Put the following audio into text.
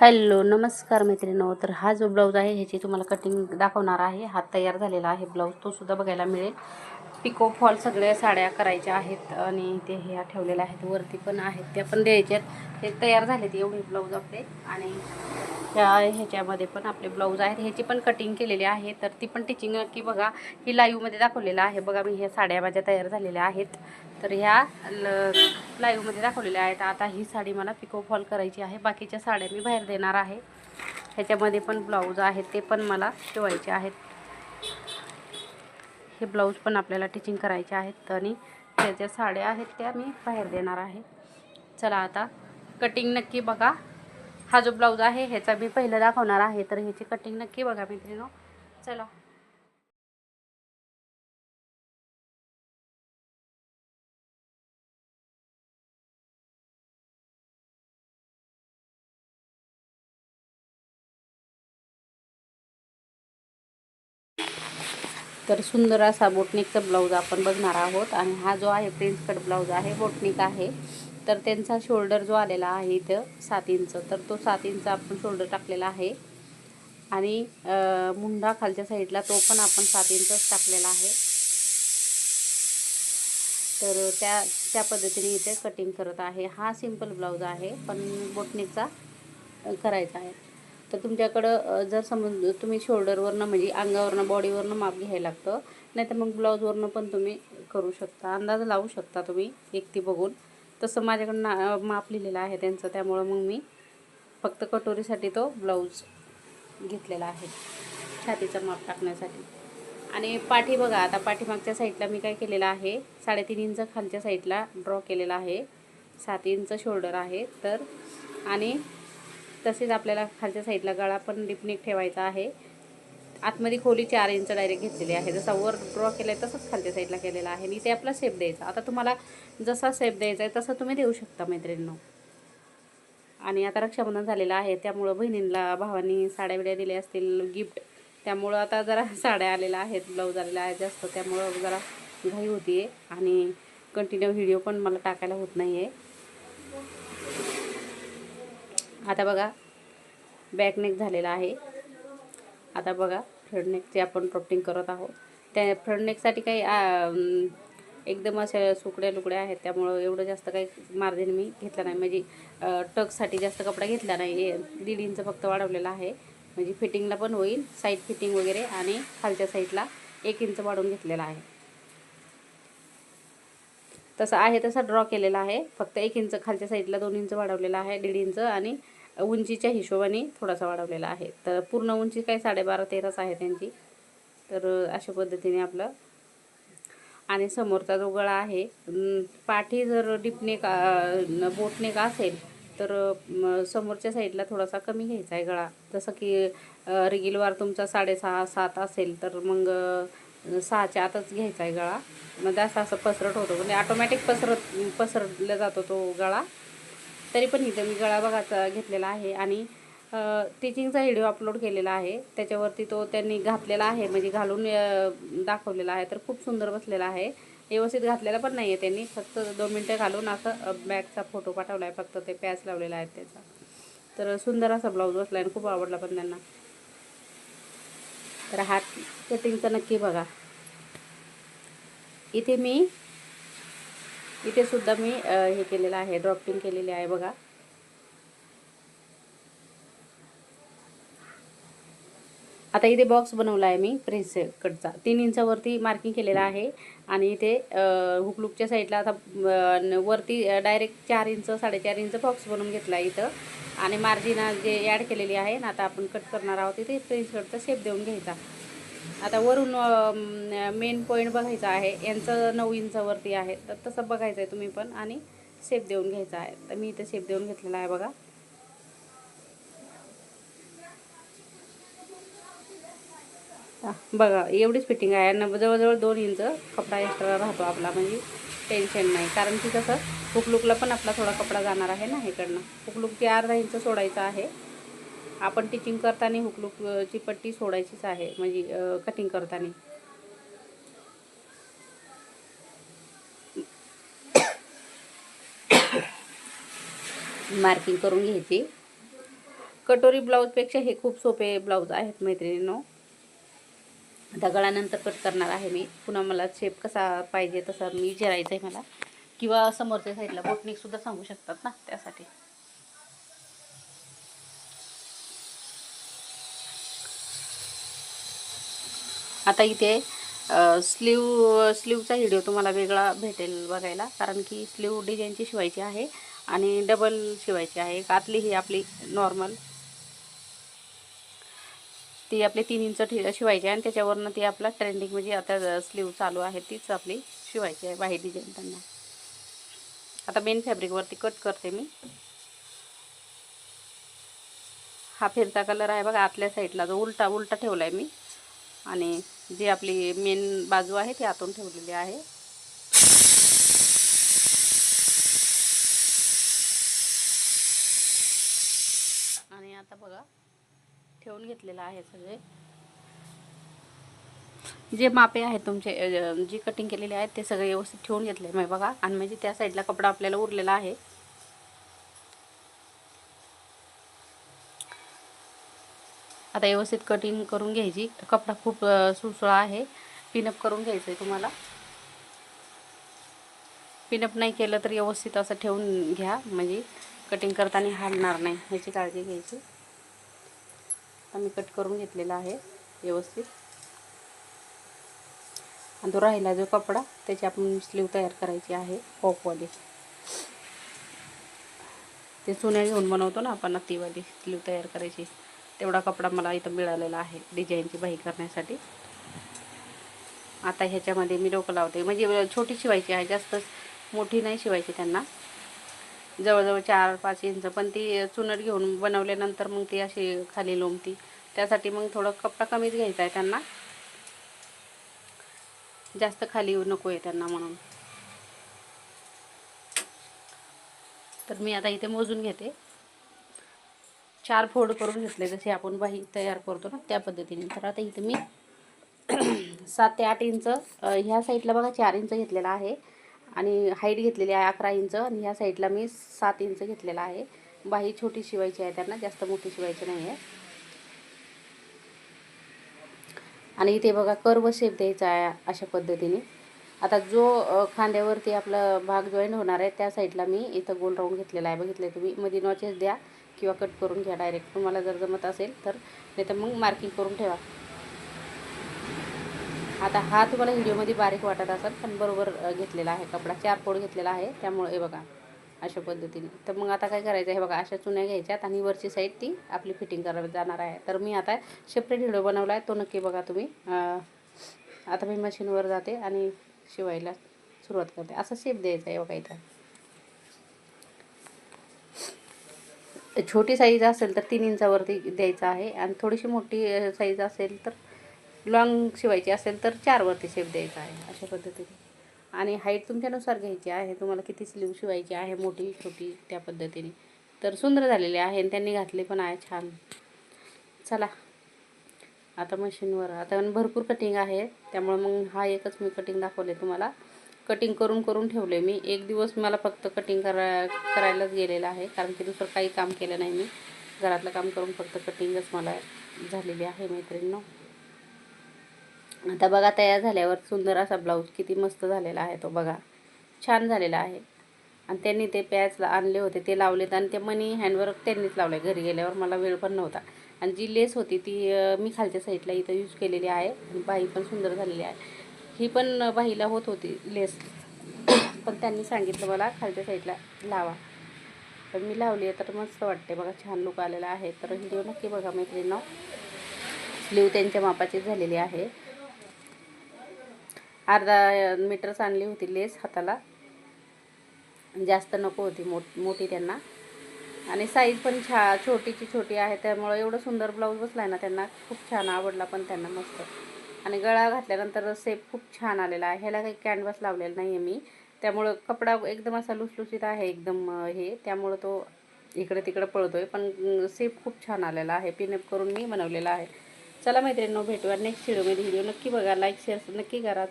Hello नमस्कार मैत्रिणींनो. तर हा जो ब्लाऊज आहे ह्याची तुम्हाला कटिंग दाखवणार आहे. हात तयार झालेला आहे ब्लाऊज. तो सुद्धा बघायला मिळेल. पिको फॉल सगळ्या साड्या करायच्या आहेत आणि ते ह्या ठेवलेल्या आहेत वरती पण आहेत त्या पण द्यायच्यात हे तयार झालेत एवढे ब्लाऊज आपले आणि ह्या ह्याच्यामध्ये पण आपले ब्लाऊज आहेत. ह्याची पण कटिंग केलेली आहे तर ती पण टिचिंग की बघा ही लाईव्हमध्ये दाखवलेलं आहे. बघा मी ह्या साड्या माझ्या तयार झालेल्या आहेत. तर ह्या ल लाईव्हमध्ये दाखवलेल्या आहेत. आता ही साडी मला पिको फॉल करायची आहे. बाकीच्या साड्या मी बाहेर देणार आहे. ह्याच्यामध्ये पण ब्लाऊज आहेत ते पण मला शिवायचे आहेत. हे ब्लाऊज पण आपल्याला टिचिंग करायचे आहेत. आणि त्या ज्या साड्या आहेत त्या मी बाहेर देणार आहे. चला आता कटिंग नक्की बघा. हा जो ब्लाऊज आहे ह्याचा मी पहिलं दाखवणार आहे. तर ह्याची कटिंग नक्की बघा मित्रिनो. चला. तर सुंदर असा बोटनिकचा ब्लाऊज आपण बघणार आहोत. आणि हा जो आहे प्रिन्स कट ब्लाऊज आहे बोटनिक आहे. तर त्यांचा शोल्डर जो आलेला आहे इथं सात इंच तर तो सात इंच आपण शोल्डर टाकलेला आहे. आणि मुंडा खालच्या साईडला तो पण आपण सात इंचच टाकलेला आहे. तर त्या त्या पद्धतीने इथे कटिंग करत आहे. हा सिंपल ब्लाऊज आहे पण बोटनिकचा करायचा आहे. तर तुमच्याकडं जर समज तुम्ही शोल्डरवरनं म्हणजे अंगावरनं बॉडीवरनं माप घ्यायला लागतं. नाही तर मग ब्लाऊजवरनं पण तुम्ही करू शकता. अंदाज लावू शकता तुम्ही एकटी बघून. तसं माझ्याकडं ना माप लिहिलेलं आहे त्यांचं. त्यामुळं मग मी फक्त कटोरीसाठी तो ब्लाऊज घेतलेला आहे. छातीचा माप टाकण्यासाठी. आणि पाठी बघा आता पाठीमागच्या साईडला मी काय केलेलं आहे साडेतीन इंच खालच्या साईडला ड्रॉ केलेला आहे. सात इंच शोल्डर आहे. तर आणि तसेच आपल्याला खालच्या साईडला गळा पण डिपनिक ठेवायचा आहे. आतमध्ये खोली चार इंच डायरेक्ट घेतलेली आहे. जसा वर ड्रॉ केला आहे तसंच खालच्या साईडला केलेला आहे. आणि ते आपला शेप द्यायचा. आता तुम्हाला जसा शेप द्यायचा आहे तसं तुम्ही देऊ शकता मैत्रिणींनो. आणि आता रक्षाबंधन झालेलं आहे. त्यामुळं बहिणींना भावांनी साड्या बिड्या दिल्या असतील गिफ्ट त्यामुळं आता जरा साड्या आलेल्या आहेत ब्लाऊज आलेला आहे जास्त. त्यामुळं जरा घाई होती आहे आणि कंटिन्यू व्हिडिओ पण मला टाकायला होत नाही आहे आता बघा बॅक नेक झालेला आहे. आता बघा फ्रंटनेकचे आपण ड्रॉपिंग करत आहोत. त्या फ्रंट नेकसाठी काही एकदम अशा सुकड्या लुकड्या आहेत. त्यामुळं एवढं जास्त काही मार्जिन मी घेतला नाही. म्हणजे टकसाठी जास्त कपडा घेतला नाही. दीड इंच फक्त वाढवलेला आहे. म्हणजे फिटिंगला पण होईल साईड फिटिंग वगैरे आणि खालच्या साईडला एक इंच वाढवून घेतलेला आहे. तसं आहे तसा ड्रॉ केलेला आहे. फक्त एक इंच खालच्या साईडला दोन इंच वाढवलेला आहे दीड इंच आणि उंचीच्या हिशोबाने थोडासा वाढवलेला आहे. तर पूर्ण उंची काय? साडेबारा तेराच आहे त्यांची. तर अशा पद्धतीने आपलं आणि समोरचा जो गळा आहे पाठी जर डिपने का बोटने का असेल तर समोरच्या साईडला थोडासा कमी घ्यायचा आहे गळा. जसं की रिगिलवार तुमचा साडेसहा सात असेल तर मग सहाच्या आतच घ्यायचा आहे गळा. मग असं असं पसरट होतो. म्हणजे ऑटोमॅटिक पसरत पसरला जातो तो गळा. तरी पण इथं मी गळा बघाचा घेतलेला आहे आणि टीचिंगचा व्हिडिओ अपलोड केलेला आहे. त्याच्यावरती तो त्यांनी घातलेला आहे म्हणजे घालून दाखवलेला आहे. तर खूप सुंदर बसलेला आहे. व्यवस्थित घातलेला पण नाही आहे त्यांनी. फक्त दोन मिनटं घालून असं बॅगचा फोटो पाठवला आहे फक्त ते पॅच लावलेला आहे त्याचा. तर सुंदर असा ब्लाऊज बसला आणि खूप आवडला पण त्यांना. तर हात कटिंगचा नक्की बघा. इथे मी इथे सुद्धा मी हे केलेलं आहे ड्रॉपिंग केलेली आहे बघा. आता इथे बॉक्स बनवला आहे मी प्रिन्से कटचा. तीन इंचावरती मार्किंग केलेलं आहे. आणि इथे हुकलुकच्या साईडला आता वरती डायरेक्ट चार इंच साडेचार इंच बॉक्स बनवून घेतला आहे इथं. आणि मार्जिन जे ॲड केलेली आहे ना आता आपण कट करणार आहोत इथे प्रिन्स कटचा शेप देऊन घ्यायचा. आता वरून मेन पॉईंट बघायचा आहे. यांचं नऊ इंचावरती आहे. तर तसं बघायचं आहे तुम्ही पण. आणि शेप देऊन घ्यायचा आहे. तर मी इथं शेप देऊन घेतलेला आहे बघा. बघा एवढीच फिटिंग आहे. आणि जवळजवळ दोन इंच कपडा एक्स्ट्रा राहतो आपला. म्हणजे टेन्शन नाही. कारण की कसं हुकलुकला पण आपला थोडा कपडा जाणार आहे ना इकडनं. हुकलुकची अर्धा इंच सोडायचा आहे. आपण टिचिंग करताना हुकलुकची पट्टी सोडायचीच आहे म्हणजे कटिंग करताना. मार्किंग करून घ्यायची. कटोरी ब्लाऊजपेक्षा हे खूप सोपे ब्लाऊज आहेत मैत्रिणींनो. आता कट करणार आहे मी. पुन्हा मला शेप कसा पाहिजे तसा मी जिरायचं आहे मला. किंवा समोरच्या साईडला बोटनिकसुद्धा सांगू शकतात ना त्यासाठी. आता इथे स्लीव स्लीवचा व्हिडिओ तुम्हाला वेगळा भेटेल बघायला कारण की स्लीव डिझाईनची शिवायची आहे आणि डबल शिवायची आहे. एक आतली ही आपली नॉर्मल ती आपली तीन इंच ठि शिवायची आहे आणि त्याच्यावरनं ती आपला ट्रेंडिंग म्हणजे आता स्लीव चालू आहे तीच आपली शिवायची आहे बाहेर डिझाईन त्यांना आता मेन फॅब्रिकवरती कट करते मी. हा फिरता कलर आहे बघा आतल्या साईडला जो उलटा उलटा ठेवला आहे मी. आणि जी आपली मेन बाजू आहे ती आतून ठेवलेली आहे. आणि आता बघा ठेवून घेतलेलं आहे सगळे. जे मापे आहेत तुमचे जी कटिंग केलेली आहेत ते सगळे व्यवस्थित ठेवून घेतले मग बघा. आणि म्हणजे त्या साईडला कपडा आपल्याला उरलेला आहे. आता व्यवस्थित कटिंग करून घ्यायची. कपडा खूप सुळसुळा आहे. पिनअप करून घ्यायचं आहे तुम्हाला. पिनअप नाही केलं तर व्यवस्थित असं ठेवून घ्या. म्हणजे कटिंग करताना हाडणार नाही ह्याची काळजी घ्यायची. आता मी कट करून घेतलेला आहे व्यवस्थित. आणि तो राहिला जो कपडा त्याची आपण स्लीव तयार करायची आहे पॉपवाली ते चुन्या घेऊन बनवतो ना आपण तीवाली स्लीव तयार करायची. तेवढा कपडा मला इथं मिळालेला आहे डिझाईनची बाही करण्यासाठी. आता ह्याच्यामध्ये मी डोकं लावते. म्हणजे छोटी शिवायची आहे जास्त मोठी नाही शिवायची त्यांना. जवळजवळ चार पाच इंच. पण ती चुनट घेऊन बनवल्यानंतर मग ती अशी खाली लोंबती. त्यासाठी मग थोडं कपडा कमीच घ्यायचा आहे त्यांना. जास्त खाली नको आहे त्यांना म्हणून. तर मी आता इथे मोजून घेते. चार फोल्ड करून घेतले जसे आपण बाही तयार करतो ना त्या पद्धतीने. तर आता इथं मी सात ते आठ इंच ह्या साईडला बघा चार इंच घेतलेला आहे. आणि हाईट घेतलेली आहे अकरा इंच आणि ह्या साईडला मी सात इंच घेतलेला आहे. बाही छोटी शिवायची आहे त्यांना जास्त मोठी शिवायची नाही आहे. आणि इथे बघा कर्व शेप द्यायचा आहे अशा पद्धतीने. आता जो खांद्यावरती आपला भाग जॉईन होणार आहे त्या साईडला मी इथं गोल राऊंड घेतलेला आहे. बघितलं तुम्ही मध्ये नॉचेस द्या. किंवा कट करून घ्या डायरेक्ट तुम्हाला जर जमत असेल तर नाही तर मग मार्किंग करून ठेवा. आता हा तुम्हाला व्हिडिओमध्ये बारीक वाटत असेल पण बरोबर घेतलेला आहे कपडा. चार फोड घेतलेला आहे त्यामुळे हे बघा अशा पद्धतीने. तर मग आता काय करायचं आहे बघा अशा चुन्या घ्यायच्यात आणि वरची साईड ती आपली फिटिंग करायला जाणार आहे. तर मी आता सेपरेट व्हिडिओ बनवला आहे तो नक्की बघा तुम्ही. आता मी मशीनवर जाते आणि शिवायला सुरुवात करते. असं शेप द्यायचा आहे बघा इथं. छोटी साईज असेल तर तीन इंचावरती द्यायचा आहे. आणि थोडीशी मोठी साईज असेल तर लॉंग शिवायची असेल तर चारवरती शेप द्यायचा आहे अशा पद्धतीने. आणि हाईट तुमच्यानुसार घ्यायची आहे. तुम्हाला किती स्लीव शिवायची आहे मोठी छोटी त्या पद्धतीने. तर सुंदर झालेले आहे आणि त्यांनी घातले पण आहे छान. चला. आता मशीनवर आता भरपूर कटिंग आहे. त्यामुळे मग हा एकच मी कटिंग दाखवले तुम्हाला. कटिंग करून करून ठेवले. मी एक दिवस मला फक्त कटिंग करा करायलाच गेलेलं आहे. कारण की दुसरं काही काम केलं नाही मी. घरातलं काम करून फक्त कटिंगच मला झालेली आहे मैत्रिणींनो. आता बघा तयार झाल्यावर सुंदर असा ब्लाऊज किती मस्त झालेला आहे तो बघा. छान झालेला आहे. आणि त्यांनी ते पॅच आणले होते. ते लावलेत आणि ते मनी हँडवर्क त्यांनीच लावलं आहे घरी गेल्यावर मला वेळ पण नव्हता. आणि जी लेस होती ती मी खालच्या साईडला इथं यूज केलेली आहे. आणि बाई पण सुंदर झालेली आहे. ही पण बाहीला होत होती लेस. पण त्यांनी सांगितलं मला खालच्या साईडला लावा. तर मी लावली आहे तर मस्त वाटते बघा छान लुक आलेला आहे. तर व्हिडिओ नक्की बघा मैत्रिणींनो. स्लीव त्यांच्या मापाची झालेली आहे. अर्धा मीटरच आणली होती लेस हाताला. जास्त नको होती मोठ मोठी त्यांना. आणि साईज पण छा छोटीची छोटी आहे त्यामुळं एवढं सुंदर ब्लाऊज बसला आहे ना त्यांना. खूप छान आवडला पण त्यांना मस्त. आणि गळा घातल्यानंतर सेप खूप छान आलेला आहे. ह्याला काही कॅनव्हास लावलेला नाही आहे मी. त्यामुळं कपडा एकदम असा लुसलुसीत आहे एकदम हे. त्यामुळं तो इकडे तिकडे पळतो आहे पण सेप खूप छान आलेला आहे. पिनअप करून मी बनवलेला आहे. चला मैत्रिणींनो भेटूया नेक्स्ट व्हिडिओमध्ये व्हिडिओ नक्की बघा. लाईक शेअर नक्की करा.